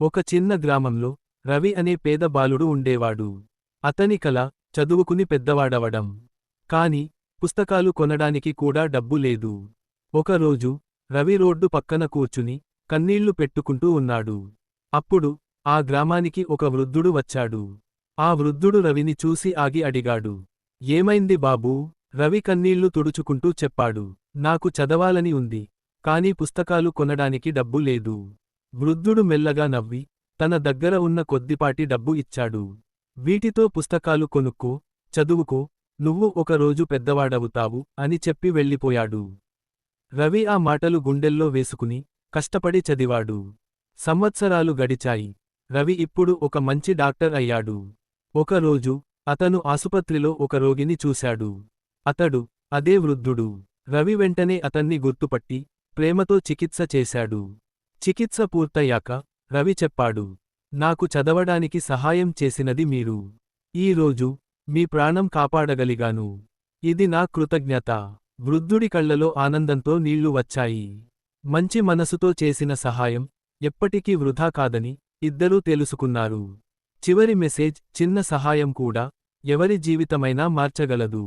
ఒక చిన్న గ్రామంలో రవి అనే పేద బాలుడు ఉండేవాడు. అతని కల చదువుకుని పెద్దవాడవడం. కాని పుస్తకాలు కొనడానికి కూడా డబ్బు లేదు. ఒకరోజు రవి రోడ్డు పక్కన కూర్చుని కన్నీళ్ళు పెట్టుకుంటూ ఉన్నాడు. అప్పుడు ఆ గ్రామానికి ఒక వృద్ధుడు వచ్చాడు. ఆ వృద్ధుడు రవిని చూసి ఆగి అడిగాడు. ఏమైంది బాబూ? రవి కన్నీళ్ళు తుడుచుకుంటూ చెప్పాడు. నాకు చదవాలని ఉంది కాని పుస్తకాలు కొనడానికి డబ్బు లేదు. వృద్ధుడు మెల్లగా నవ్వి తన దగ్గర ఉన్న కొద్దిపాటి డబ్బు ఇచ్చాడు. వీటితో పుస్తకాలు కొనుక్కో చదువుకో నువ్వు ఒకరోజు పెద్దవాడవుతావు అని చెప్పి వెళ్ళిపోయాడు. రవి ఆ మాటలు గుండెల్లో వేసుకుని కష్టపడి చదివాడు. సంవత్సరాలు గడిచాయి. రవి ఇప్పుడు ఒక మంచి డాక్టర్ అయ్యాడు. ఒకరోజు అతను ఆసుపత్రిలో ఒక రోగిని చూశాడు. అతడు అదే వృద్ధుడు. రవి వెంటనే అతన్ని గుర్తుపట్టి ప్రేమతో చికిత్స చేశాడు. చికిత్స పూర్తయ్యాక రవి చెప్పాడు నాకు చదవడానికి సహాయం చేసినది మీరు. ఈ రోజు మీ ప్రాణం కాపాడగలిగాను. ఇది నా కృతజ్ఞత. వృద్ధుడి కళ్ళలో ఆనందంతో నీళ్ళు వచ్చాయి. మంచి మనసుతో చేసిన సహాయం ఎప్పటికీ వృధా కాదని ఇద్దరూ తెలుసుకున్నారు. చివరి మెసేజ్ చిన్న సహాయం కూడా ఎవరి జీవితమైనా మార్చగలదు.